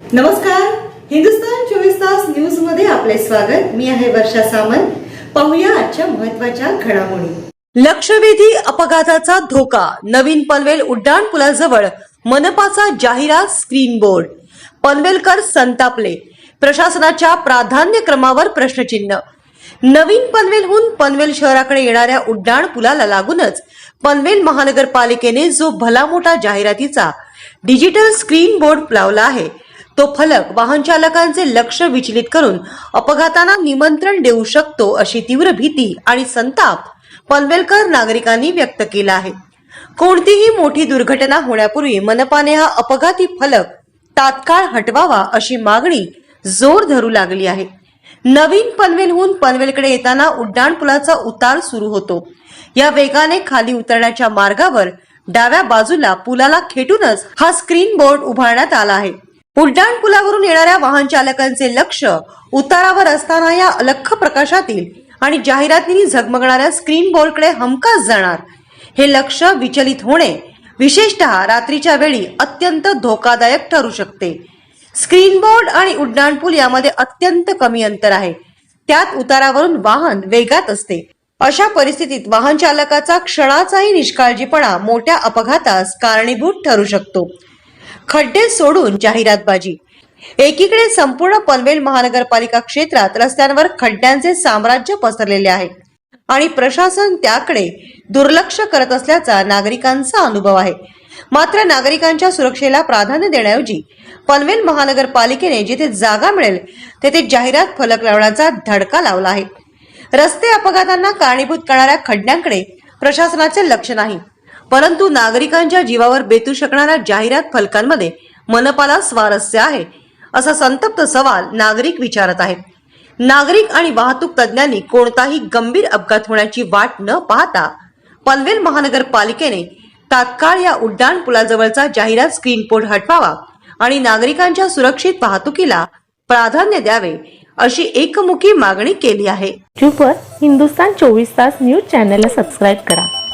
नमस्कार. हिंदुस्तान चोवीस तास न्यूजमध्ये आपले स्वागत. मी आहे वर्षा सामंत. पाहूया आजच्या महत्त्वाच्या घडामोडी. लक्षवेधी अपघाताचा धोका. नवीन पनवेल उड्डाण पुलाजवळ मनपाचा जाहिरात स्क्रीन बोर्ड पनवेलकर संतापले. प्रशासनाच्या प्राधान्य क्रमावर प्रश्नचिन्ह. नवीन पनवेलहून पनवेल शहराकडे येणाऱ्या उड्डाण पुलाला लागूनच पनवेल महानगरपालिकेने जो भला मोठा जाहिरातीचा डिजिटल स्क्रीन बोर्ड लावला आहे तो फलक वाहन चालकांचे लक्ष विचलित करून अपघातांना निमंत्रण देऊ शकतो अशी तीव्र भीती आणि संताप पनवेलकर नागरिकांनी व्यक्त केला आहे. कोणतीही मोठी दुर्घटना होण्यापूर्वी मनपाने हा अपघाती फलक तात्काळ हटवावा अशी मागणी जोर धरू लागली आहे. नवीन पनवेलहून पनवेलकडे येताना उड्डाण पुलाचा उतार सुरू होतो. या वेगाने खाली उतरण्याच्या मार्गावर डाव्या बाजूला पुलाला खेटूनच हा स्क्रीन बोर्ड उभारण्यात आला आहे. उड्डाण पुलावरून येणाऱ्या वाहन चालकांचे लक्ष उतारावर असताना या अलख प्रकाशातील आणि जाहिरातींनी झगमगणाऱ्या स्क्रीन बोर्डकडे हमखास जाणार हे लक्ष विचलित होणे विशेषतः रात्रीच्या वेळी अत्यंत धोकादायक ठरू शकते. स्क्रीन बोर्ड आणि उड्डाणपूल यामध्ये अत्यंत कमी अंतर आहे. त्यात उतारावरून वाहन वेगात असते. अशा परिस्थितीत वाहन चालकाचा क्षणाचाही निष्काळजीपणा मोठ्या अपघातास कारणीभूत ठरू शकतो. खड्डे सोडून जाहिरातबाजी एकीकडे संपूर्ण पनवेल महानगरपालिका क्षेत्रात रस्त्यांवर खड्ड्यांचे साम्राज्य पसरलेले आहे आणि प्रशासन त्याकडे दुर्लक्ष करत असल्याचा नागरिकांचा अनुभव आहे. मात्र नागरिकांच्या सुरक्षेला प्राधान्य देण्याऐवजी पनवेल महानगरपालिकेने जिथे जागा मिळेल तेथे जाहिरात फलक लावण्याचा धडका लावला आहे. रस्ते अपघातांना कारणीभूत करणाऱ्या खड्ड्यांकडे प्रशासनाचे लक्ष नाही. परंतु नागरिकांच्या जीवावर बेतू शकणाऱ्या जाहिरात फलकांमध्ये मनपाला स्वारस्य आहे असा संतप्त सवाल नागरिक विचारत आहेत. नागरिक आणि वाहतूक तज्ज्ञांनी कोणताही गंभीर अपघात होण्याची वाट न पाहता पनवेल महानगरपालिकेने तात्काळ या उड्डाण पुलाजवळचा जाहिरात स्क्रीन बोर्ड हटवावा आणि नागरिकांच्या सुरक्षित वाहतुकीला प्राधान्य द्यावे अशी एकमुखी मागणी केली आहे. हिंदुस्तान चोवीस तास न्यूज चॅनलला सबस्क्राईब करा.